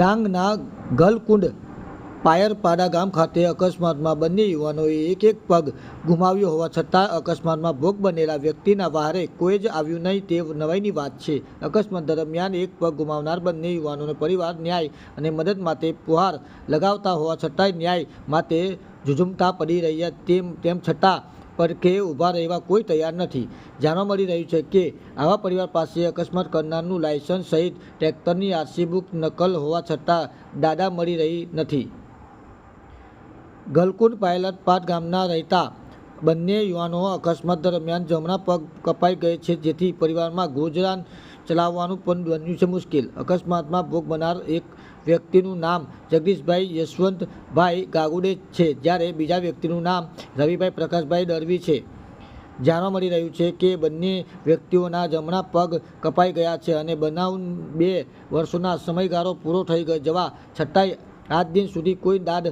ડાંગના ગલકુંડ પાયરપાડા ગામ ખાતે અકસ્માતમાં બંને યુવાનોએ એક એક પગ ગુમાવ્યો હોવા છતાં અકસ્માતમાં ભોગ બનેલા વ્યક્તિના વહારે કોઈ જ આવ્યું નહીં તે નવાઈની વાત છે. અકસ્માત દરમિયાન એક પગ ગુમાવનાર બંને યુવાનોનો પરિવાર, ન્યાય અને મદદ માટે પુહાર લગાવતા હોવા છતાંય ન્યાય માટે ઝુઝુમતા પડી રહ્યા તેમ તેમ છતાં પડખે ઊભા રહેવા કોઈ તૈયાર નથી. જાણવા મળી રહ્યું છે કે આવા પરિવાર પાસે અકસ્માત કરનારનું લાયસન્સ સહિત ટ્રેક્ટરની આરસી બુક નકલ હોવા છતાં દાદા મળી રહી નથી. ગલકુંડ પાયલટ પાટ ગામના રહેતા બંને યુવાનો અકસ્માત દરમિયાન જમણા પગ કપાઈ ગયે છે, જેથી પરિવારમાં ગુજરાન ચલાવવાનું પણ બન્યું છે મુશ્કેલ. અકસ્માતમાં ભોગ બનાર એક વ્યક્તિનું નામ જગદીશભાઈ યશવંતભાઈ ગાગુડે છે, જ્યારે બીજા વ્યક્તિનું નામ રવિભાઈ પ્રકાશભાઈ દરવી છે. જાણવા મળી રહ્યું છે કે બંને વ્યક્તિઓના જમણા પગ કપાઈ ગયા છે અને બનાવ બે વર્ષોના સમયગાળો પૂરો થઈ જવા છતાંય આજ દિન સુધી કોઈ દાદ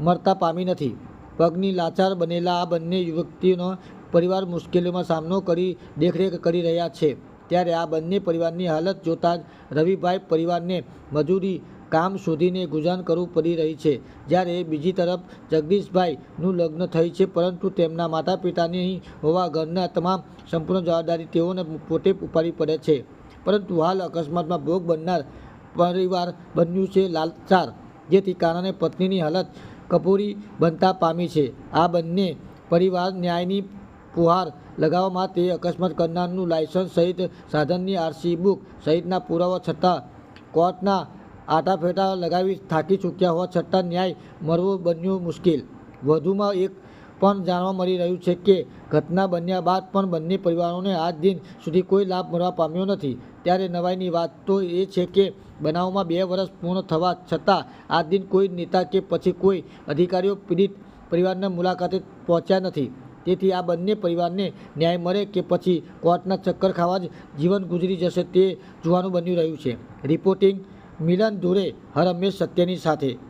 મળતા પામી નથી. પગની લાચાર બનેલા આ બંને યુવતીનો પરિવાર મુશ્કેલીઓમાં સામનો કરી દેખરેખ કરી રહ્યા છે. ત્યારે આ બંને પરિવારની હાલત જોતાં જ રવિભાઈ પરિવારને મજૂરી કામ શોધીને ગુજરાન કરવું પડી રહી છે. જ્યારે બીજી તરફ જગદીશભાઈનું લગ્ન થઈ છે, પરંતુ તેમના માતા પિતાની હોવા ઘરના તમામ સંપૂર્ણ જવાબદારી તેઓને પોતે ઉપાડવી પડે છે. પરંતુ હાલ અકસ્માતમાં ભોગ બનનાર પરિવાર બન્યું છે લાલચાર જેથી કારણે પત્નીની હાલત કપોરી બનતા પામી છે. આ બંને પરિવાર ન્યાયની પુહાર લગાવવા માટે અકસ્માત કરનારનું લાયસન્સ સહિત સાધનની આરસી બુક સહિતના પુરાવા છતાં કોર્ટના આટાફેટા લગાવી થાકી ચૂક્યા હોવા છતાં ન્યાય મળવો બન્યું મુશ્કેલ. વધુમાં એક પણ જાણવા મળી રહ્યું છે કે ઘટના બન્યા બાદ પણ બંને પરિવારોને આજ દિન સુધી કોઈ લાભ મળવા પામ્યો નથી. ત્યારે નવાઈની વાત તો એ છે કે બનાવમાં બે વર્ષ પૂર્ણ થવા છતાં આજ દિન કોઈ નેતા કે પછી કોઈ અધિકારીઓ પીડિત પરિવારના મુલાકાતે પહોંચ્યા નથી. તેથી આ બંને પરિવારને ન્યાય મળે કે પછી કોર્ટના ચક્કર ખાવા જ જીવન ગુજરી જશે તે જોવાનું બન્યું રહ્યું છે. રિપોર્ટિંગ મિલન ધુરે, હર હંમેશ સત્યની સાથે.